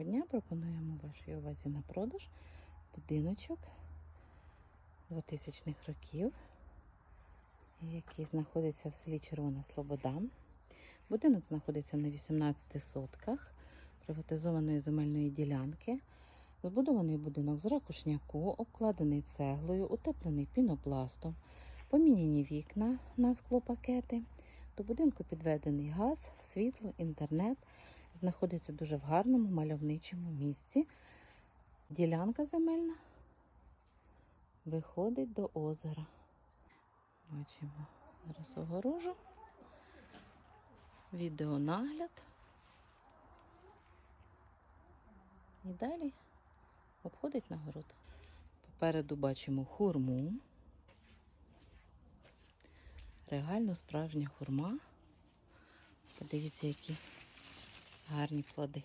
Доброго дня! Пропонуємо вашій увазі на продаж будиночок 2000-х років, який знаходиться в селі Червона Слобода. Будинок знаходиться на 18 сотках приватизованої земельної ділянки. Збудований будинок з ракушняку, обкладений цеглою, утеплений пінопластом, поміняні вікна на склопакети. До будинку підведений газ, світло, інтернет. Знаходиться дуже в гарному мальовничому місці. Ділянка земельна виходить до озера. Бачимо зараз огорожу. Відеонагляд. І далі обходить нагород. Попереду бачимо хурму. Реально справжня хурма. Подивіться, які гарні плоди.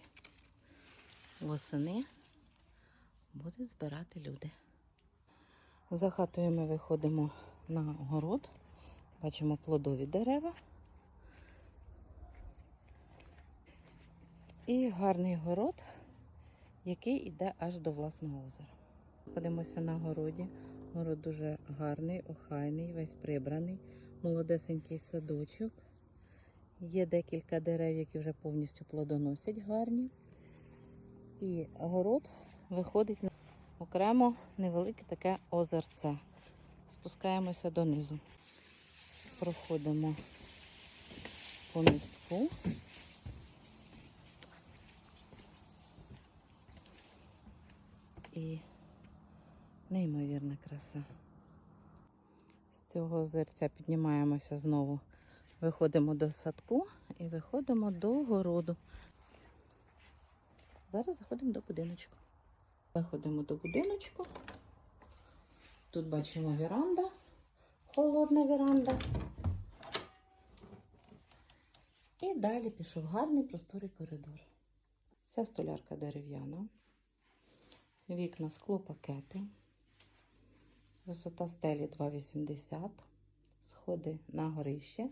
Восени будуть збирати люди. За хатою ми виходимо на город, бачимо плодові дерева. І гарний город, який йде аж до власного озера. Знаходимося на городі. Город дуже гарний, охайний, весь прибраний, молодесенький садочок. Є декілька дерев, які вже повністю плодоносять гарні. І город виходить на окремо невелике таке озерце. Спускаємося донизу. Проходимо по містку. І неймовірна краса. З цього озерця піднімаємося знову. Виходимо до садку і виходимо до городу. Зараз заходимо до будиночку. Заходимо до будиночку. Тут бачимо віранда, холодна віранда. І далі пішов гарний просторий коридор. Вся столярка дерев'яна, вікна склопакети, висота стелі 2,80, сходи на горище.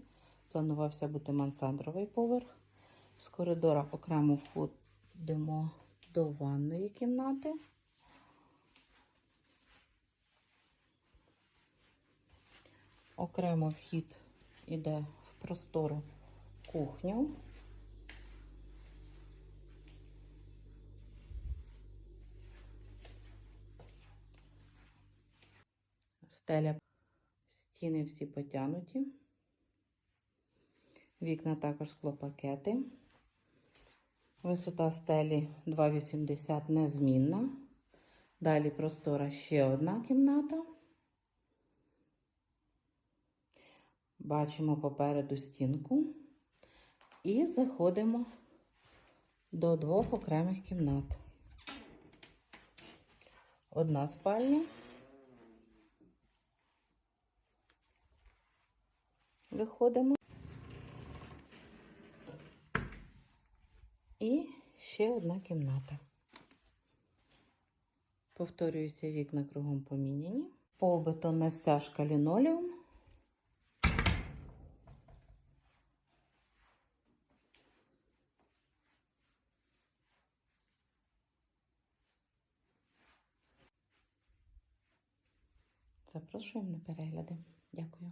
Планувався бути мансандровий поверх. З коридора окремо входимо до ванної кімнати. Окремо вхід іде в простору кухню. Стеля, стіни всі потянуті. Вікна також склопакети. Висота стелі 2,80 незмінна. Далі простора ще одна кімната. Бачимо попереду стінку. І заходимо до двох окремих кімнат. Одна спальня. Виходимо. І ще одна кімната. Повторююся, вікна кругом поміняні. Пол бетонна стяжка лінолеум. Запрошуємо на перегляди. Дякую.